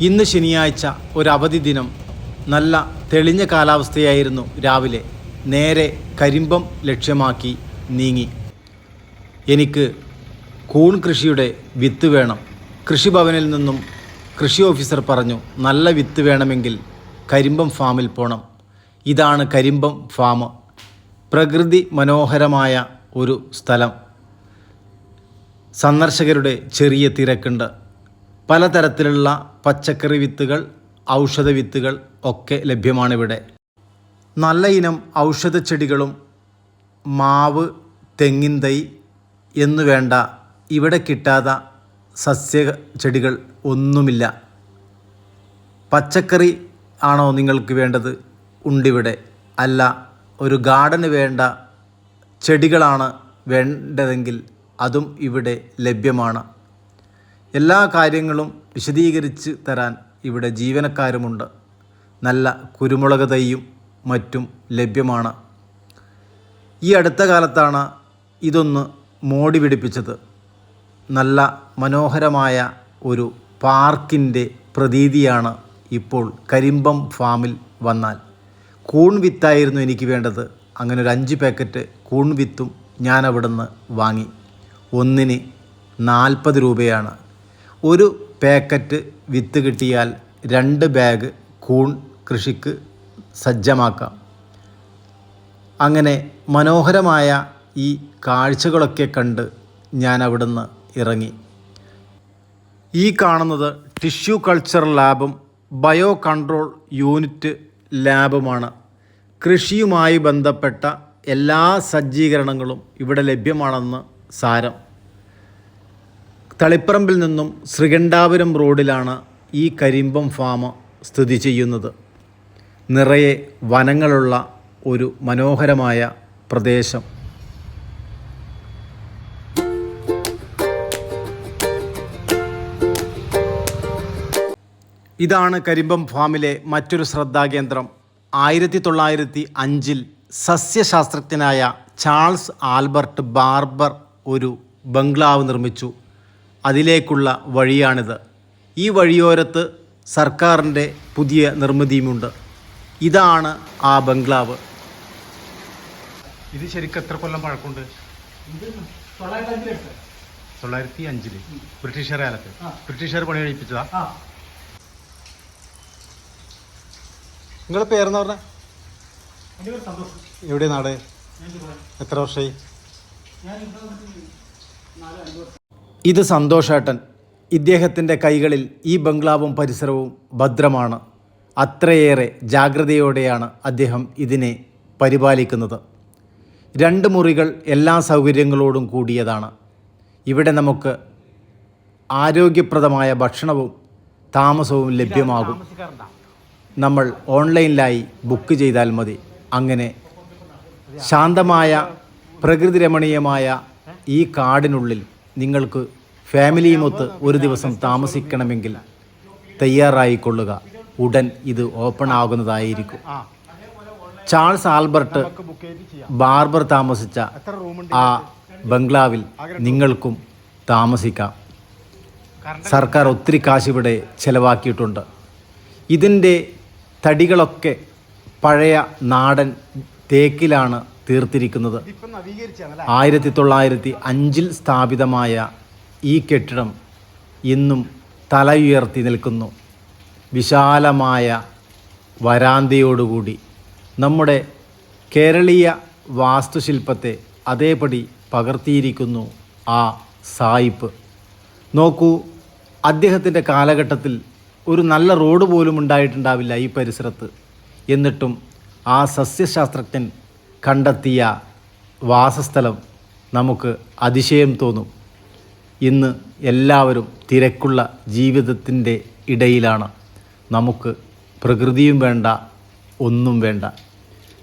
ഇന്ന് ശനിയാഴ്ച ഒരു അവധി ദിനം. നല്ല തെളിഞ്ഞ കാലാവസ്ഥയായിരുന്നു രാവിലെ. നേരെ കരിമ്പം ലക്ഷ്യമാക്കി നീങ്ങി. എനിക്ക് കൂൺ കൃഷിയുടെ വിത്ത് വേണം. കൃഷിഭവനിൽ നിന്നും കൃഷി ഓഫീസർ പറഞ്ഞു നല്ല വിത്ത് വേണമെങ്കിൽ കരിമ്പം ഫാമിൽ പോകണം ഇതാണ് കരിമ്പം ഫാം പ്രകൃതി മനോഹരമായ ഒരു സ്ഥലം. സന്ദർശകരുടെ ചെറിയ തിരക്കുണ്ട്. പലതരത്തിലുള്ള പച്ചക്കറി വിത്തുകൾ ഔഷധ വിത്തുകൾ ഒക്കെ ലഭ്യമാണ് ഇവിടെ നല്ല ഇനം ഔഷധ ചെടികളും മാവ് തെങ്ങിൻ തൈ എന്നു വേണ്ട ഇവിടെ കിട്ടാത്ത സസ്യ ചെടികൾ ഒന്നുമില്ല. പച്ചക്കറി ആണോ നിങ്ങൾക്ക് വേണ്ടത്? ഉണ്ടിവിടെ. അല്ല ഒരു ഗാർഡന് വേണ്ട ചെടികളാണ് വേണ്ടതെങ്കിൽ അതും ഇവിടെ ലഭ്യമാണ്. എല്ലാ കാര്യങ്ങളും വിശദീകരിച്ച് തരാൻ ഇവിടെ ജീവനക്കാരുമുണ്ട്. നല്ല കുരുമുളക് തൈയും മറ്റും ലഭ്യമാണ്. ഈ അടുത്ത കാലത്താണ് ഇതൊന്ന് മോടി പിടിപ്പിച്ചത്. നല്ല മനോഹരമായ ഒരു പാർക്കിന്റെ പ്രതീതിയാണ് ഇപ്പോൾ കരിമ്പം ഫാമിൽ വന്നാൽ. കൂൺ വിത്തായിരുന്നു എനിക്ക് വേണ്ടത്. അങ്ങനെ ഒരു അഞ്ച് പാക്കറ്റ് കൂൺ വിത്തും ഞാൻ അവിടുന്ന് വാങ്ങി. ഒന്നിന് നാൽപ്പത് രൂപയാണ്. ഒരു പാക്കറ്റ് വിത്ത് കിട്ടിയാൽ രണ്ട് ബാഗ് കൂൺ കൃഷിക്ക് സജ്ജമാക്കാം. അങ്ങനെ മനോഹരമായ ഈ കാഴ്ചകളൊക്കെ കണ്ട് ഞാൻ അവിടുന്ന് ഇറങ്ങി. ഈ കാണുന്നത് ടിഷ്യൂ കൾച്ചർ ലാബും ബയോ കൺട്രോൾ യൂണിറ്റ് ലാബുമാണ്. കൃഷിയുമായി ബന്ധപ്പെട്ട എല്ലാ സജ്ജീകരണങ്ങളും ഇവിടെ ലഭ്യമാണെന്ന് സാരം. തളിപ്പറമ്പിൽ നിന്നും ശ്രീകണ്ഠാപുരം റോഡിലാണ് ഈ കരിമ്പം ഫാം സ്ഥിതി ചെയ്യുന്നത്. നിറയെ വനങ്ങളുള്ള ഒരു മനോഹരമായ പ്രദേശം. ഇതാണ് കരിമ്പം ഫാമിലെ മറ്റൊരു ശ്രദ്ധാകേന്ദ്രം. ആയിരത്തി തൊള്ളായിരത്തി അഞ്ചിൽ സസ്യശാസ്ത്രജ്ഞനായ ചാൾസ് ആൽബർട്ട് ബാർബർ ഒരു ബംഗ്ലാവ് നിർമ്മിച്ചു. അതിലേക്കുള്ള വഴിയാണിത്. ഈ വഴിയോരത്ത് സർക്കാരിന്റെ പുതിയ നിർമ്മിതിയുമുണ്ട്. ഇതാണ് ആ ബംഗ്ലാവ്. ഇത് ശരിക്കും എത്ര കൊല്ലം പഴക്കമുണ്ട്? തൊള്ളായിരത്തി അഞ്ചിൽ ബ്രിട്ടീഷുകാർ കാലത്ത് ബ്രിട്ടീഷുകാർ പണി കഴിപ്പിച്ചതാ. നിങ്ങളുടെ പേരെന്ന് പറഞ്ഞ? എവിടെ നാട്? എത്ര വർഷമായി ഇത് സന്തോഷേട്ടൻ. ഇദ്ദേഹത്തിന്റെ കൈകളിൽ ഈ ബംഗ്ലാവും പരിസരവും ഭദ്രമാണ്. അത്രയേറെ ജാഗ്രതയോടെയാണ് അദ്ദേഹം ഇതിനെ പരിപാലിക്കുന്നത്. രണ്ട് മുറികൾ എല്ലാ സൗകര്യങ്ങളോടും കൂടിയതാണ്. ഇവിടെ നമുക്ക് ആരോഗ്യപ്രദമായ ഭക്ഷണവും താമസവും ലഭ്യമാകും. നമ്മൾ ഓൺലൈനിലായി ബുക്ക് ചെയ്താൽ മതി. അങ്ങനെ ശാന്തമായ പ്രകൃതിരമണീയമായ ഈ കാടിനുള്ളിൽ നിങ്ങൾക്ക് ഫാമിലിയുമൊത്ത് ഒരു ദിവസം താമസിക്കണമെങ്കിൽ തയ്യാറായിക്കൊള്ളുക. ഉടൻ ഇത് ഓപ്പൺ ആകുന്നതായിരിക്കും. ചാൾസ് ആൽബർട്ട് ബാർബർ താമസിച്ച ആ ബംഗ്ലാവിൽ നിങ്ങൾക്കും താമസിക്കാം. സർക്കാർ ഒത്തിരി കാശ് ഇവിടെ ചെലവാക്കിയിട്ടുണ്ട്. ഇതിന്റെ തടികളൊക്കെ പഴയ നാടൻ തേക്കിലാണ് തീർത്തിരിക്കുന്നത്. ആയിരത്തി തൊള്ളായിരത്തി അഞ്ചിൽ സ്ഥാപിതമായ ഈ കെട്ടിടം ഇന്നും തലയുയർത്തി നിൽക്കുന്നു. വിശാലമായ വരാന്തയോടുകൂടി. നമ്മുടെ കേരളീയ വാസ്തുശില്പത്തെ അതേപടി പകർത്തിയിരിക്കുന്നു ആ സായിപ്പ്. നോക്കൂ അദ്ദേഹത്തിന്റെ കാലഘട്ടത്തിൽ ഒരു നല്ല റോഡ് പോലും ഉണ്ടായിട്ടുണ്ടാവില്ല ഈ പരിസരത്ത്. എന്നിട്ടും ആ സസ്യശാസ്ത്രജ്ഞൻ കണ്ടെത്തിയ വാസസ്ഥലം നമുക്ക് അതിശയം തോന്നും. ഇന്ന് എല്ലാവരും തിരക്കുള്ള ജീവിതത്തിന്റെ ഇടയിലാണ്. നമുക്ക് പ്രകൃതിയും വേണ്ട ഒന്നും വേണ്ട.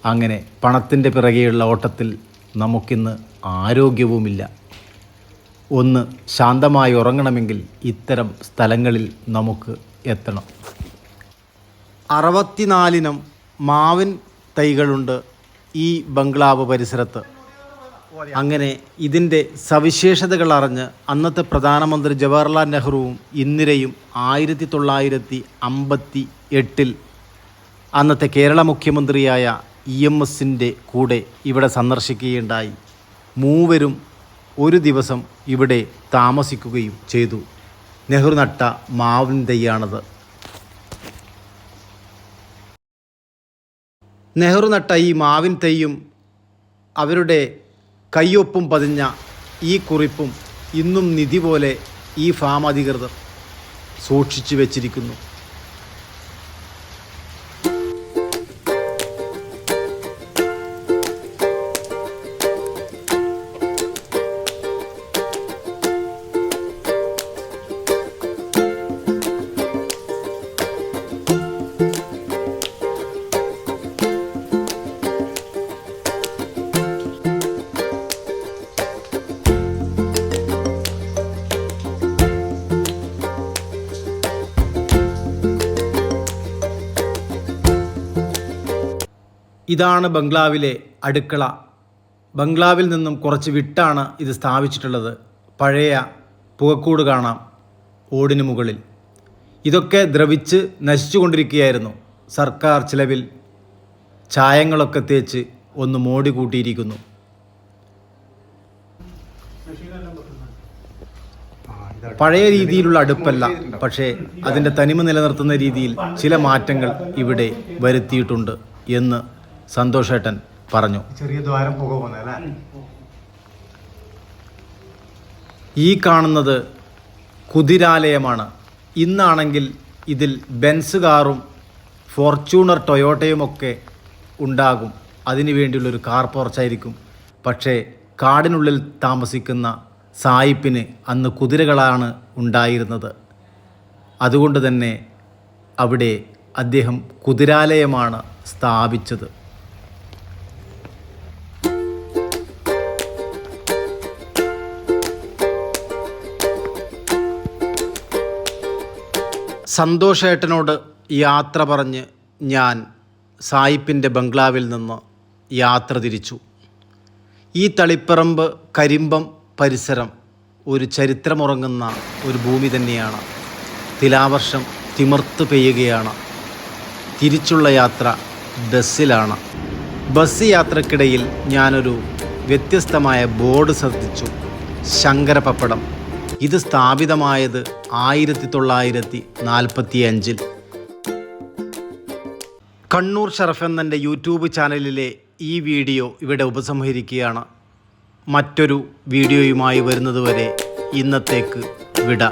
അങ്ങനെ പണത്തിന്റെ പിറകെയുള്ള ഓട്ടത്തിൽ നമുക്കിന്ന് ആരോഗ്യവുമില്ല. ഒന്ന് ശാന്തമായി ഉറങ്ങണമെങ്കിൽ ഇത്തരം സ്ഥലങ്ങളിൽ നമുക്ക് എത്തണം. അറുപത്തിനാലിനം മാവിൻ തൈകളുണ്ട്. ഈ ബംഗ്ലാവ് പരിസരത്ത്. അങ്ങനെ ഇതിന്റെ സവിശേഷതകൾ അറിഞ്ഞ് അന്നത്തെ പ്രധാനമന്ത്രി ജവഹർലാൽ നെഹ്റുവും ഇന്ദിരയും ആയിരത്തി തൊള്ളായിരത്തി അമ്പത്തി എട്ടിൽ അന്നത്തെ കേരള മുഖ്യമന്ത്രിയായ ഇ എം എസിന്റെ കൂടെ ഇവിടെ സന്ദർശിക്കുകയുണ്ടായി. മൂവരും ഒരു ദിവസം ഇവിടെ താമസിക്കുകയും ചെയ്തു. നെഹ്റു നട്ട മാവിൻ തൈയാണത് നെഹ്റു നട്ട ഈ മാവിൻ തൈയും അവരുടെ കയ്യൊപ്പും പതിഞ്ഞ ഈ കുറിപ്പും ഇന്നും നിധി പോലെ ഈ ഫാം അധികൃതർ സൂക്ഷിച്ചു വച്ചിരിക്കുന്നു. ഇതാണ് ബംഗ്ലാവിലെ അടുക്കള. ബംഗ്ലാവിൽ നിന്നും കുറച്ച് വിട്ടാണ് ഇത് സ്ഥാപിച്ചിട്ടുള്ളത്. പഴയ പുകക്കൂട് കാണാം ഓടിന് മുകളിൽ. ഇതൊക്കെ ദ്രവിച്ച് നശിച്ചുകൊണ്ടിരിക്കുകയായിരുന്നു. സർക്കാർ ചിലവിൽ ചായങ്ങളൊക്കെ തേച്ച് ഒന്ന് മോടി കൂട്ടിയിരിക്കുന്നു. പഴയ രീതിയിലുള്ള അടുപ്പല്ല പക്ഷേ അതിന്റെ തനിമ നിലനിർത്തുന്ന രീതിയിൽ ചില മാറ്റങ്ങൾ ഇവിടെ വരുത്തിയിട്ടുണ്ട് എന്ന് സന്തോഷേട്ടൻ പറഞ്ഞു. ചെറിയ ദ്വാരം പുക ഈ കാണുന്നത് കുതിരാലയമാണ്. ഇന്നാണെങ്കിൽ ഇതിൽ ബെൻസ് കാറും ഫോർച്യൂണർ ടൊയോട്ടയുമൊക്കെ ഉണ്ടാകും. അതിനു വേണ്ടിയുള്ളൊരു കാർ പോർച്ചായിരിക്കും പക്ഷേ കാടിനുള്ളിൽ താമസിക്കുന്ന സായിപ്പിന് അന്ന് കുതിരകളാണ് ഉണ്ടായിരുന്നത്. അതുകൊണ്ട് തന്നെ അവിടെ അദ്ദേഹം കുതിരാലയമാണ് സ്ഥാപിച്ചത്. സന്തോഷേട്ടനോട് യാത്ര പറഞ്ഞ് ഞാൻ സായിപ്പിന്റെ ബംഗ്ലാവിൽ നിന്ന് യാത്ര തിരിച്ചു. ഈ തളിപ്പറമ്പ് കരിമ്പം പരിസരം ഒരു ചരിത്രമുറങ്ങുന്ന ഒരു ഭൂമി തന്നെയാണ്. തിലാവർഷം തിമിർത്ത് പെയ്യുകയാണ്. തിരിച്ചുള്ള യാത്ര ബസ്സിലാണ്. ബസ് യാത്രക്കിടയിൽ ഞാനൊരു വ്യത്യസ്തമായ ബോർഡ് ശ്രദ്ധിച്ചു. ശങ്കരപപ്പടം ഇത് സ്ഥാപിതമായത് ആയിരത്തി തൊള്ളായിരത്തി നാൽപ്പത്തി അഞ്ചിൽ കണ്ണൂർ ഷറഫ് എന്നെ യൂട്യൂബ് ചാനലിലെ ഈ വീഡിയോ ഇവിടെ ഉപസംഹരിക്കുകയാണ്. മറ്റൊരു വീഡിയോയുമായി വരുന്നതുവരെ ഇന്നത്തേക്ക് വിട.